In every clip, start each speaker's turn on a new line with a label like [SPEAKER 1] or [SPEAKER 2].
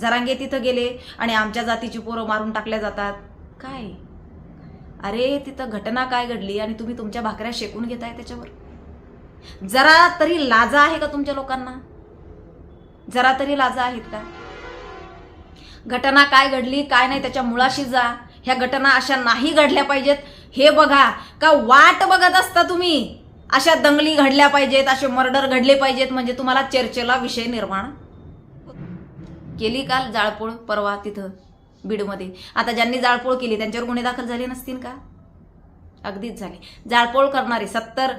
[SPEAKER 1] जरांगे तिथं गेले आणि आमच्या जातीची पोरं मारून टाकल्या जातात. काय? अरे तिथं घटना काय घडली आणि तुम्ही तुमच्या भाकऱ्या शेकून घेताय त्याच्यावर? जरा तरी लाजा आहे का तुमच्या लोकांना? जरा तरी लाजा आहेत का? घटना काय घडली काय नाही त्याच्या मुळाशी जा. ह्या घटना अशा नाही घडल्या पाहिजेत. हे बघा का वाट बघत असता तुम्ही? अशा दंगली घडल्या पाहिजेत असे मर्डर घडले पाहिजेत म्हणजे तुम्हाला चर्चेला विषय निर्माण केली काल जाळपोळ परवा तिथं बीडमध्ये. आता ज्यांनी जाळपोळ केली त्यांच्यावर गुन्हे दाखल झाले नसतील का? अगदीच झाले. जाळपोळ करणारे सत्तर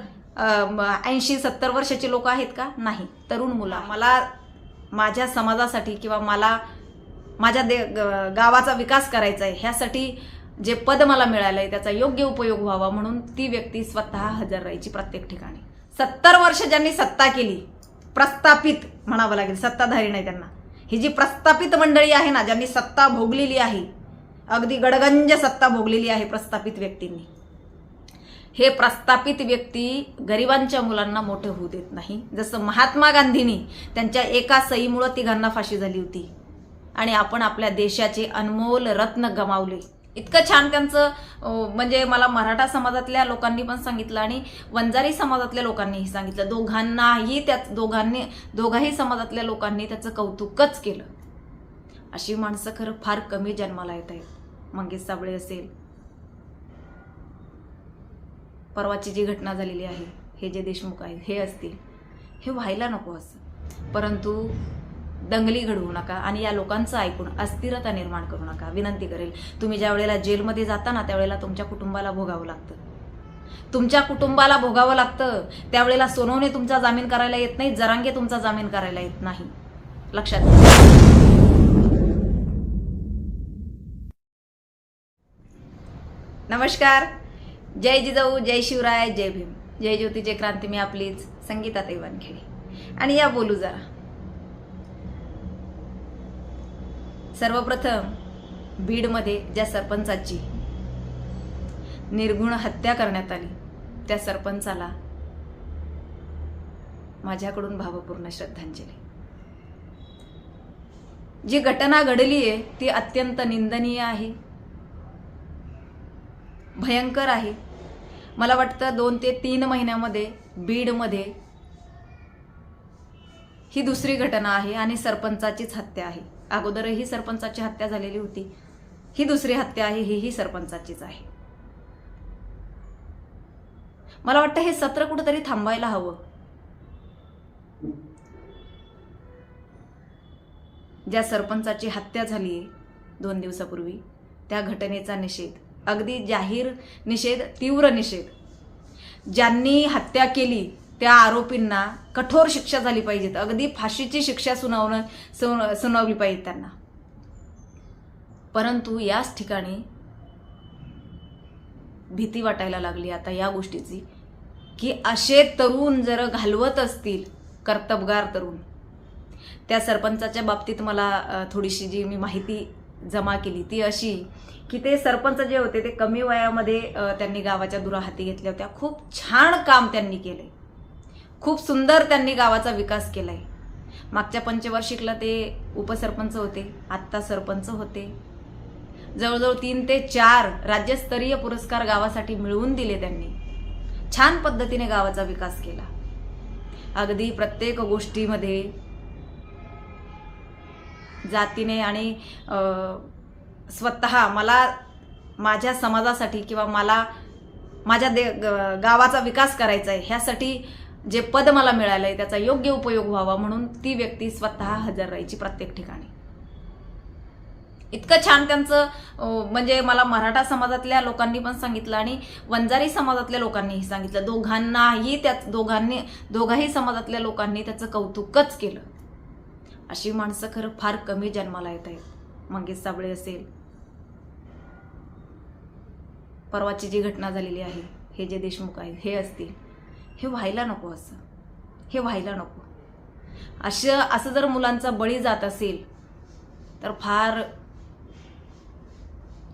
[SPEAKER 1] ऐंशी सत्तर वर्षाचे लोक आहेत का? नाही. तरुण मुलं. मला माझ्या समाजासाठी किंवा मला माझ्या दे ग- गावाचा विकास करायचा आहे ह्यासाठी जे पद मला मिळालं आहे त्याचा योग्य उपयोग व्हावा म्हणून ती व्यक्ती स्वतः हजर राहायची प्रत्येक ठिकाणी. सत्तर वर्ष ज्यांनी सत्ता केली प्रस्थापित म्हणावं लागेल. सत्ताधारी नाही त्यांना. ही जी प्रस्थापित मंडळी आहे ना ज्यांनी सत्ता भोगलेली आहे अगदी गडगंज सत्ता भोगलेली आहे प्रस्थापित व्यक्तींनी. हे प्रस्थापित व्यक्ती गरिबांच्या मुलांना मोठे होऊ देत नाही. जसं महात्मा गांधींनी त्यांच्या एका सईमुळं तिघांना फाशी झाली होती. आणि आपण आपल्या देशाचे अनमोल रत्न गमावले. इतकं छान त्यांचं म्हणजे मला मराठा समाजातल्या लोकांनी पण सांगितलं आणि वंजारी समाजातल्या लोकांनीही सांगितलं. दोघांनाही त्याच दोघांनी दोघाही समाजातल्या लोकांनी त्याचं कौतुकच केलं. अशी माणसं खरं फार कमी जन्माला येत आहेत. मंगेश साबळे असेल. परवाची जी घटना झालेली आहे हे जे देशमुख आहेत हे असतील. हे व्हायला नको असं. परंतु दंगली घडवू नका आणि या लोकांचं ऐकून अस्थिरता निर्माण करू नका. विनंती करेल तुम्ही ज्या वेळेला जेलमध्ये जाता ना त्यावेळेला तुमच्या कुटुंबाला भोगावं लागतं. तुमच्या कुटुंबाला भोगावं लागतं. त्यावेळेला सोनवणे तुमचा जामीन करायला येत नाही जरांगे तुमचा जामीन करायला येत नाही. लक्षात नमस्कार. जय जिजाऊ जय शिवराय जय भीम. जय ज्योती जय क्रांती मी आपलीच संगीता वानखेडे आणि या बोलू जरा. सर्वप्रथम बीडमध्ये ज्या सरपंचाची निर्गुण हत्या करण्यात आली त्या सरपंचाला माझ्याकडून भावपूर्ण श्रद्धांजली. जी घटना घडली आहे ती अत्यंत निंदनीय आहे. भयंकर आहे. मला वाटतं दोन ते तीन महिन्यामध्ये बीडमध्ये ही दुसरी घटना आहे आणि सरपंचाचीच हत्या आहे. अगोदरही सरपंचाची हत्या झालेली होती. ही दुसरी हत्या आहे ही ही सरपंचाचीच आहे. मला वाटतं हे सत्र कुठंतरी थांबायला हवं. ज्या सरपंचाची हत्या झाली दोन दिवसापूर्वी त्या घटनेचा निषेध अगदी जाहीर निषेध तीव्र निषेध. ज्यांनी हत्या केली त्या आरोपींना कठोर शिक्षा झाली पाहिजेत. अगदी फाशीची शिक्षा सुनावणं सुन- सुनावली पाहिजे त्यांना. परंतु याच ठिकाणी भीती वाटायला लागली आता या गोष्टीची की असे तरुण जर घालवत असतील कर्तबगार तरुण त्या सरपंचाच्या बाबतीत मला थोडीशी जी मी माहिती जमा केली ती अशी की ते सरपंच जे होते ते कमी वयामध्ये त्यांनी गावाच्या दुरा हाती घेतल्या होत्या. खूप छान काम त्यांनी केले. खूप सुंदर त्यांनी गावाचा विकास केलाय. मागच्या पंचवार्षिकला ते उपसरपंच होते आत्ता सरपंच होते. जवळजवळ तीन ते चार राज्यस्तरीय पुरस्कार गावासाठी मिळवून दिले त्यांनी. छान पद्धतीने गावाचा विकास केला. अगदी प्रत्येक गोष्टीमध्ये जातीने आणि स्वतः मला माझ्या समाजासाठी किंवा मला माझ्या दे ग- गावाचा विकास करायचा आहे ह्यासाठी जे पद मला मिळालं आहे त्याचा योग्य उपयोग व्हावा म्हणून ती व्यक्ती स्वतः हजर राहायची प्रत्येक ठिकाणी. इतकं छान त्यांचं म्हणजे मला मराठा समाजातल्या लोकांनी पण सांगितलं आणि वंजारी समाजातल्या लोकांनीही सांगितलं. दोघांनाही त्या दोघांनी दोघाही समाजातल्या लोकांनी त्याचं कौतुकच केलं. अशी माणसं खरं फार कमी जन्माला येत आहेत. मंगेश साबळे असेल. परवाची जी घटना झालेली आहे हे जे देशमुख आहेत हे असतील. हे व्हायला नको असं. हे व्हायला नको. असं असं जर मुलांचा बळी जात असेल तर फार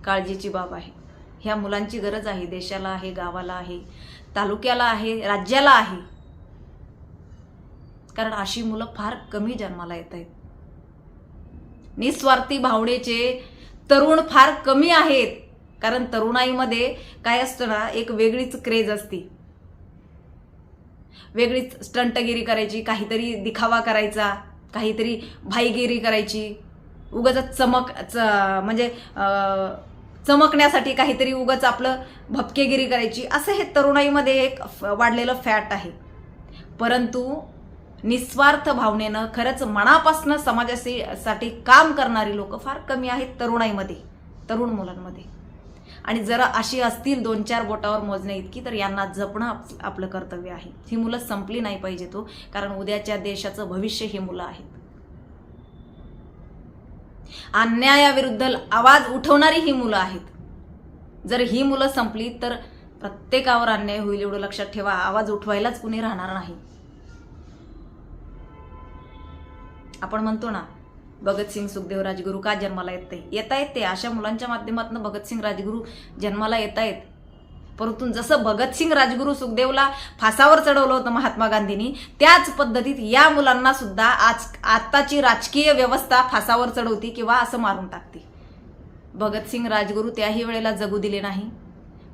[SPEAKER 1] काळजीची बाब आहे. ह्या मुलांची गरज आहे. देशाला आहे गावाला आहे तालुक्याला आहे राज्याला आहे. कारण अशी मुलं फार कमी जन्माला येत आहेत. निस्वार्थी भावनेचे तरुण फार कमी आहेत. कारण तरुणाईमध्ये काय असतं ना एक वेगळीच क्रेज असते. वेगळीच स्टंटगिरी करायची काहीतरी दिखावा करायचा काहीतरी भाईगिरी करायची. उगाच चमक च- म्हणजे चमकण्यासाठी काहीतरी उगाच आपलं भपकेगिरी करायची. असं हे तरुणाईमध्ये एक फ- वाढलेलं फॅट आहे. परंतु निस्वार्थ भावनेनं खरंच मनापासून समाजाशी साठी काम करणारी लोक फार कमी आहेत तरुणाईमध्ये तरुण मुलांमध्ये. आणि जर अशी असतील दोन चार बोटावर मोजण्या इतकी तर यांना जपणं आपलं कर्तव्य आहे. ही मुलं संपली नाही पाहिजे तो कारण उद्याच्या देशाचं भविष्य ही मुलं आहेत. अन्यायाविरुद्ध आवाज उठवणारी ही मुलं आहेत. जर ही मुलं संपली तर प्रत्येकावर अन्याय होईल एवढं लक्षात ठेवा. आवाज उठवायलाच कुणी राहणार नाही. आपण म्हणतो ना भगतसिंग सुखदेव राजगुरू का जन्माला येत नाही? येता येत ते. अशा मुलांच्या माध्यमातून भगतसिंग राजगुरू जन्माला येत आहेत परंतु जसं भगतसिंग राजगुरू सुखदेवला फासावर चढवलं होतं महात्मा गांधींनी त्याच पद्धतीत या मुलांना सुद्धा आज आत्ताची राजकीय व्यवस्था फासावर चढवती किंवा असं मारून टाकते. भगतसिंग राजगुरू त्याही वेळेला जगू दिले नाही.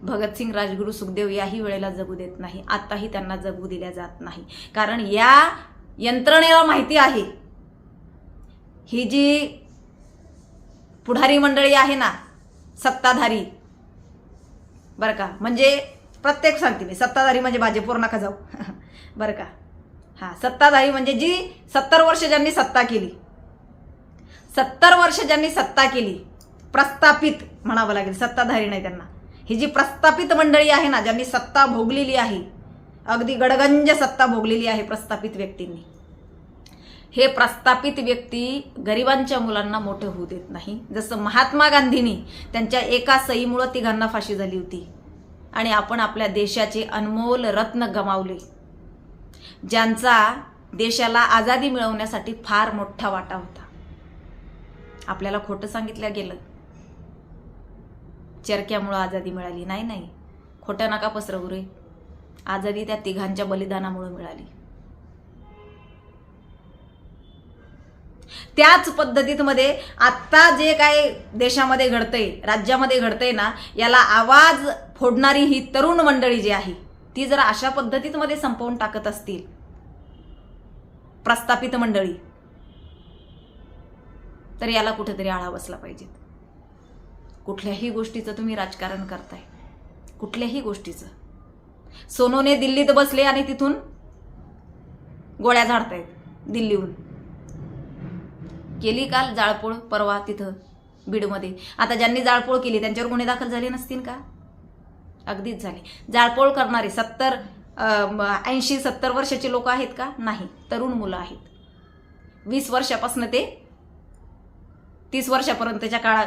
[SPEAKER 1] भगतसिंग राजगुरू सुखदेव याही वेळेला जगू देत नाही. आत्ताही त्यांना जगू दिल्या जात नाही. कारण या यंत्रणेला माहिती आहे. ही जी पुढारी मंडळी आहे ना सत्ताधारी. बरं का? म्हणजे प्रत्येक सांगते मी सत्ताधारी म्हणजे माझे पूर्ण का जाऊ. बरं का? हां सत्ताधारी म्हणजे जी सत्तर वर्ष ज्यांनी सत्ता केली सत्तर वर्ष ज्यांनी सत्ता केली प्रस्थापित म्हणावं लागेल सत्ताधारी नाही त्यांना. ही जी प्रस्थापित मंडळी आहे ना ज्यांनी सत्ता भोगलेली आहे अगदी गडगंज सत्ता भोगलेली आहे प्रस्थापित व्यक्तींनी. हे प्रस्थापित व्यक्ती गरिबांच्या मुलांना मोठे होऊ देत नाही. जसं महात्मा गांधींनी त्यांच्या एका सईमुळं तिघांना फाशी झाली होती. आणि आपण आपल्या देशाचे अनमोल रत्न गमावले. ज्यांचा देशाला आझादी मिळवण्यासाठी फार मोठा वाटा होता. आपल्याला खोटं सांगितलं गेलं. चरक्यामुळं आझादी मिळाली. नाही नाही. खोटं नका पसरवू रे. आझादी त्या तिघांच्या बलिदानामुळे मिळाली. त्याच पद्धतीमध्ये आत्ता जे काय देशामध्ये घडतंय राज्यामध्ये घडतंय ना याला आवाज फोडणारी ही तरुण मंडळी जी आहे ती जर अशा पद्धतीत मध्ये संपवून टाकत असतील. प्रस्थापित मंडळी. तर याला कुठेतरी आळा बसला पाहिजे. कुठल्याही गोष्टीचं तुम्ही राजकारण करताय. कुठल्याही गोष्टीचं. सोनूने दिल्लीत बसले आणि तिथून गोळ्या झाडतायत दिल्लीहून. केली काल जाळपोळ परवा तिथं बीडमध्ये. आता ज्यांनी जाळपोळ केली त्यांच्यावर गुन्हे दाखल झाले नसतील का? अगदीच झाले. जाळपोळ करणारे सत्तर ऐंशी सत्तर वर्षाचे लोक आहेत का? नाही. तरुण मुलं आहेत. वीस वर्षापासून ते तीस वर्षापर्यंतच्या काळात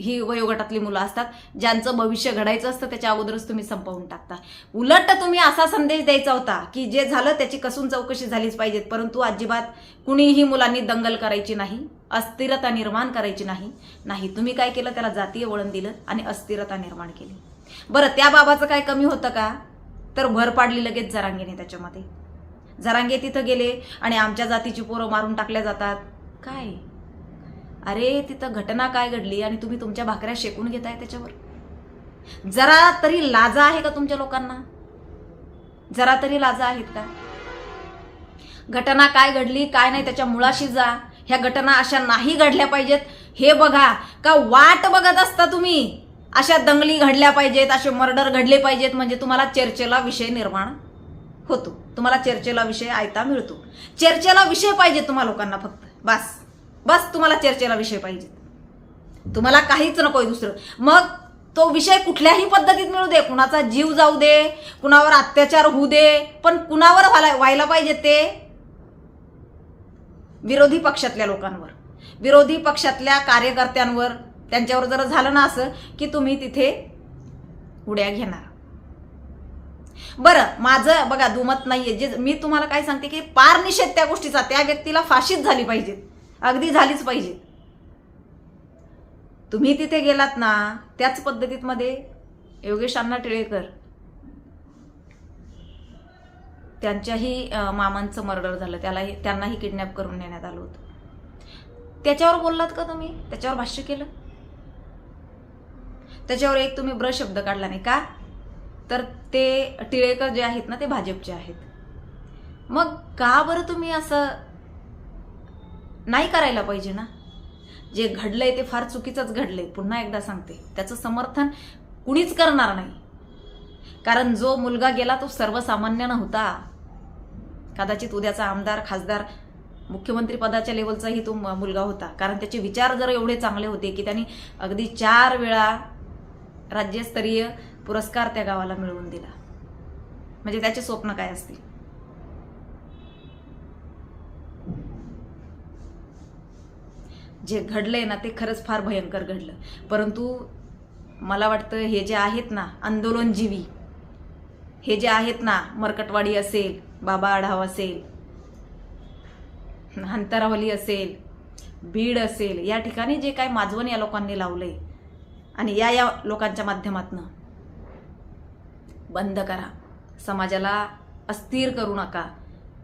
[SPEAKER 1] ही वयोगटातली मुलं असतात ज्यांचं भविष्य घडायचं असतं त्याच्या अगोदरच तुम्ही संपवून टाकता. उलट तुम्ही असा संदेश द्यायचा होता की जे झालं त्याची कसून चौकशी झालीच पाहिजेत परंतु अजिबात कुणीही मुलांनी दंगल करायची नाही अस्थिरता निर्माण करायची नाही नाही. तुम्ही काय केलं? त्याला जातीय वळण दिलं आणि अस्थिरता निर्माण केली. बरं त्या बाबाचं काय कमी होतं का? तर भर पाडली लगेच जरांगेने त्याच्यामध्ये. जरांगे तिथं गेले आणि आमच्या जातीची पोरं मारून टाकल्या जातात. काय? अरे तिथं घटना काय घडली आणि तुम्ही तुमच्या भाकऱ्या शेकून घेताय त्याच्यावर? जरा तरी लाजा आहे का तुमच्या लोकांना? जरा तरी लाजा आहेत का? घटना काय घडली काय नाही त्याच्या मुळाशी जा. ह्या घटना अशा नाही घडल्या पाहिजेत. हे बघा का वाट बघत असता तुम्ही? अशा दंगली घडल्या पाहिजेत असे मर्डर घडले पाहिजेत म्हणजे तुम्हाला चर्चेला विषय निर्माण होतो. तुम्हाला चर्चेला विषय आयता मिळतो. चर्चेला विषय पाहिजे तुम्हा लोकांना फक्त. बस. बस तुम्हाला चर्चेला विषय पाहिजे तुम्हाला काहीच नकोय दुसरं. मग तो विषय कुठल्याही पद्धतीत मिळू दे. कुणाचा जीव जाऊ दे कुणावर अत्याचार होऊ दे पण कुणावर व्हायला व्हायला पाहिजे ते? विरोधी पक्षातल्या लोकांवर. विरोधी पक्षातल्या कार्यकर्त्यांवर. त्यांच्यावर जर झालं ना असं की तुम्ही तिथे उड्या घेणार. बरं माझं बघा दुमत नाहीये. जे मी तुम्हाला काय सांगते की पार निषेध त्या गोष्टीचा त्या व्यक्तीला फाशीच झाली पाहिजे. अगदी झालीच पाहिजे. तुम्ही तिथे गेलात ना त्याच पद्धतीत मध्ये योगेश अण्णा टिळेकर त्यांच्याही मामांचं मर्डर झालं. त्यालाही त्यांनाही किडनॅप करून नेण्यात आलं होतं. त्याच्यावर बोललात का तुम्ही? त्याच्यावर भाष्य केलं? त्याच्यावर एक तुम्ही ब्र शब्द काढला नाही का? तर ते टिळेकर जे आहेत ना ते भाजपचे आहेत. मग का बरं तुम्ही असं नाही करायला पाहिजे ना. जे घडलंय ते फार चुकीचंच घडलंय. पुन्हा एकदा सांगते. त्याचं समर्थन कुणीच करणार नाही. कारण जो मुलगा गेला तो सर्वसामान्य नव्हता. कदाचित उद्याचा आमदार खासदार मुख्यमंत्री पदाच्या लेवलचाही तो मुलगा होता. कारण त्याचे विचार जर एवढे चांगले होते की त्यांनी अगदी चार वेळा राज्यस्तरीय पुरस्कार त्या गावाला मिळवून दिला. म्हणजे त्याचे स्वप्न काय असतील? जे घडलं आहे ना ते खरंच फार भयंकर घडलं. परंतु मला वाटतं हे जे आहेत ना आंदोलनजीवी हे जे आहेत ना मरकटवाडी असेल बाबा आढाव असेल हंतरावली असेल बीड असेल या ठिकाणी जे काय माजवण या लोकांनी लावले आणि या या लोकांच्या माध्यमातनं बंद करा. समाजाला अस्थिर करू नका.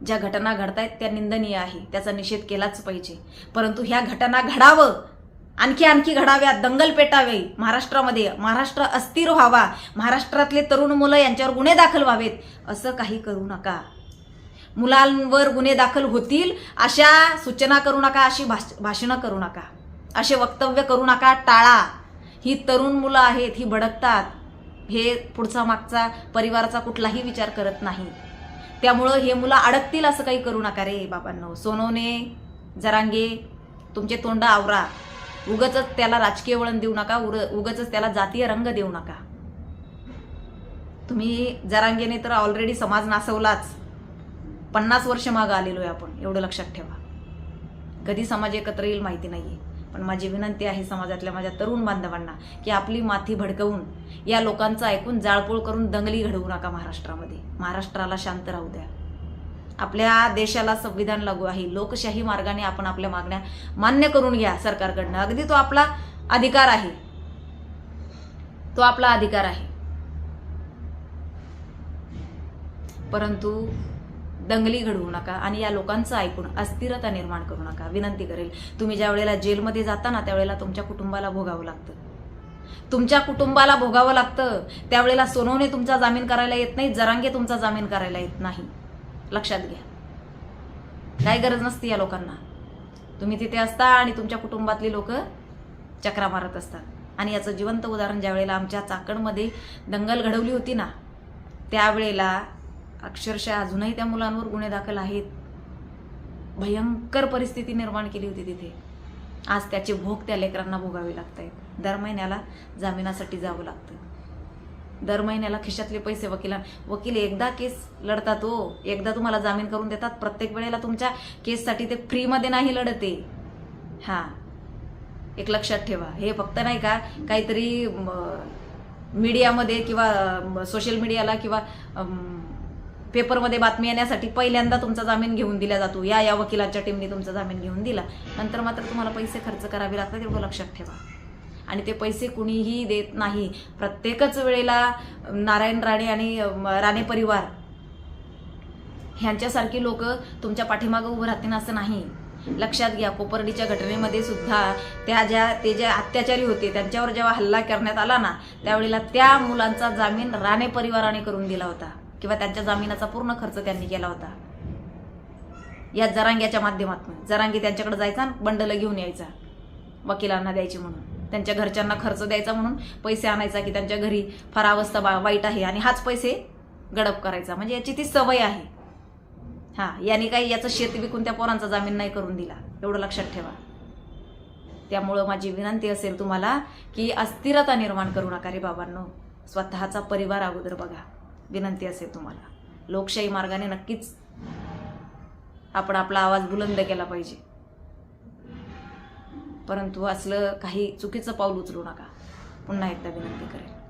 [SPEAKER 1] ज्या घटना घडतायत त्या निंदनीय आहे. त्याचा निषेध केलाच पाहिजे. परंतु ह्या घटना घडावं आणखी आणखी घडाव्या दंगल पेटावे महाराष्ट्रामध्ये महाराष्ट्र अस्थिर व्हावा महाराष्ट्रातले तरुण मुलं यांच्यावर गुन्हे दाखल व्हावेत असं काही करू नका. मुलांवर गुन्हे दाखल होतील अशा सूचना करू नका अशी भाष भाषणं करू नका. असे वक्तव्य करू नका टाळा. ही तरुण मुलं आहेत ही भडकतात. हे पुढचा मागचा परिवाराचा कुठलाही विचार करत नाही त्यामुळं हे मुलं अडकतील असं काही करू नका रे बाबांनो. सोनवणे जरांगे तुमचे तोंड आवरा. उगच त्याला राजकीय वळण देऊ नका उर उगच त्याला जातीय रंग देऊ नका. तुम्ही जरांगेने तर ऑलरेडी समाज नासवलाच. पन्नास वर्ष मागं आलेलो आहे आपण एवढं लक्षात ठेवा. कधी समाज एकत्र येईल माहिती नाही आहे पण माझी विनंती आहे समाजातल्या माझ्या तरुण बांधवांना की आपली माथी भडकवून या लोकांचं ऐकून जाळपोळ करून दंगली घडवू नका महाराष्ट्रामध्ये. महाराष्ट्राला शांत राहू द्या. आपल्या देशाला संविधान लागू आहे. लोकशाही मार्गाने आपण आपल्या मागण्या मान्य करून घ्या सरकारकडनं. अगदी तो आपला अधिकार आहे. तो आपला अधिकार आहे. परंतु दंगली घडवू नका आणि या लोकांचं ऐकून अस्थिरता निर्माण करू नका. विनंती करेल तुम्ही ज्या वेळेला जेलमध्ये जाता ना त्यावेळेला तुमच्या कुटुंबाला भोगावं लागतं. तुमच्या कुटुंबाला भोगावं लागतं. त्यावेळेला सोनवणे तुमचा जामीन करायला येत नाही जरांगे तुमचा जामीन करायला येत नाही. लक्षात घ्या. काय गरज नसते या लोकांना. तुम्ही तिथे असता आणि तुमच्या कुटुंबातली लोक चक्रा मारत असतात. आणि याचं जिवंत उदाहरण ज्यावेळेला आमच्या चाकणमध्ये दंगल घडवली होती ना त्यावेळेला अक्षरशः अजूनही त्या मुलांवर गुन्हे दाखल आहेत. भयंकर परिस्थिती निर्माण केली होती तिथे. आज त्याचे भोग त्या लेकरांना भोगावे लागत आहेत दर महिन्याला जामिनासाठी जावं लागतं. दर महिन्याला खिशातले पैसे वकिला वकील एकदा केस लढतात हो. एकदा तुम्हाला जामीन करून देतात प्रत्येक वेळेला तुमच्या केससाठी ते फ्रीमध्ये नाही लढते. हां. एक लक्षात ठेवा. हे फक्त नाही का काहीतरी मीडियामध्ये किंवा सोशल मीडियाला किंवा पेपरमध्ये बातमी येण्यासाठी पहिल्यांदा तुमचा जामीन घेऊन दिला जातो. या या वकिलांच्या टीमने तुमचा जामीन घेऊन दिला. नंतर मात्र तुम्हाला पैसे खर्च करावे लागतात एवढं लक्षात ठेवा. आणि ते पैसे कुणीही देत नाही. प्रत्येकच वेळेला नारायण राणे आणि राणे परिवार ह्यांच्यासारखी लोक तुमच्या पाठीमागं उभं राहतील असं नाही. लक्षात घ्या कोपर्डीच्या घटनेमध्ये सुद्धा त्या ज्या ते जे अत्याचारी होते त्यांच्यावर जेव्हा हल्ला करण्यात आला ना त्यावेळेला त्या मुलांचा जामीन राणे परिवाराने करून दिला होता. किंवा त्यांच्या जामिनाचा पूर्ण खर्च त्यांनी केला होता. या जरांग्याच्या माध्यमातून. जरांगी त्यांच्याकडे जायचा आणि घेऊन यायचा. वकिलांना द्यायची म्हणून. त्यांच्या घरच्यांना खर्च द्यायचा म्हणून पैसे आणायचा की त्यांच्या घरी फार अवस्था बा- वाईट आहे आणि हाच पैसे गडप करायचा. म्हणजे याची ती सवय आहे. हा याने काही याचं शेत विकून त्या पोरांचा जामीन नाही करून दिला. एवढं लक्षात ठेवा. त्यामुळं माझी विनंती असेल तुम्हाला की अस्थिरता निर्माण करू नका रे बाबांनो. स्वतःचा परिवार अगोदर बघा. विनंती असेल तुम्हाला. लोकशाही मार्गाने नक्कीच आपण आपला आवाज बुलंद केला पाहिजे. परंतु असलं काही चुकीचं पाऊल उचलू नका. पुन्हा एकदा विनंती करेल.